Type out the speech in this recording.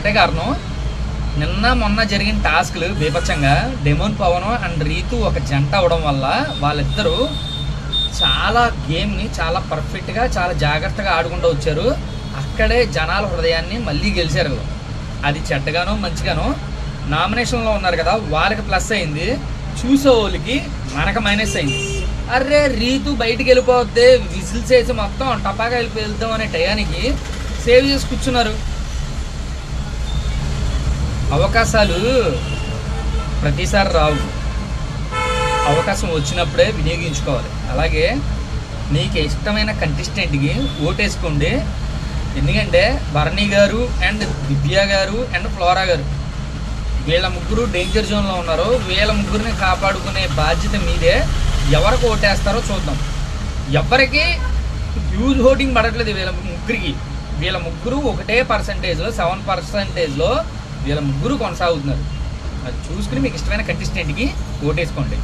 ఒకటే కారణం నిన్న మొన్న జరిగిన టాస్క్లు బీభత్సంగా డెమోన్ పవన్ అండ్ రీతు ఒక జంట అవడం వల్ల వాళ్ళిద్దరూ చాలా గేమ్ని చాలా పర్ఫెక్ట్గా చాలా జాగ్రత్తగా ఆడుకుంటూ వచ్చారు. అక్కడే జనాల హృదయాన్ని మళ్ళీ గెలిచారు. అది చెడ్డగానో మంచిగానో నామినేషన్లో ఉన్నారు కదా వాళ్ళకి ప్లస్ అయింది. చూసే వాళ్ళకి మనకు మైనస్ అయింది. అరే రీతు బయటికి వెళ్ళిపోతే విజిల్స్ వేసి మొత్తం టపాగా వెళ్ళి వెళ్దాం అనే టయానికి సేవ్ చేసి కూర్చున్నారు. అవకాశాలు ప్రతిసారి రావు. అవకాశం వచ్చినప్పుడే వినియోగించుకోవాలి. అలాగే నీకు ఇష్టమైన కంటెస్టెంట్కి ఓటేసుకోండి. ఎందుకంటే భరణి గారు అండ్ దివ్య గారు అండ్ ఫ్లోరా గారు వీళ్ళ ముగ్గురు డేంజర్ జోన్లో ఉన్నారు. వీళ్ళ ముగ్గురిని కాపాడుకునే బాధ్యత మీదే. ఎవరికి ఓటేస్తారో చూద్దాం. ఎవరికి హ్యూజ్ ఓటింగ్ పడట్లేదు వీళ్ళ ముగ్గురికి. వీళ్ళ ముగ్గురు ఒకటే పర్సంటేజ్లో సెవెన్ పర్సంటేజ్లో వీళ్ళ ముగ్గురు కొనసాగుతున్నారు. అది చూసుకుని మీకు ఇష్టమైన కంటెస్టెంట్కి ఓటేసుకోండి.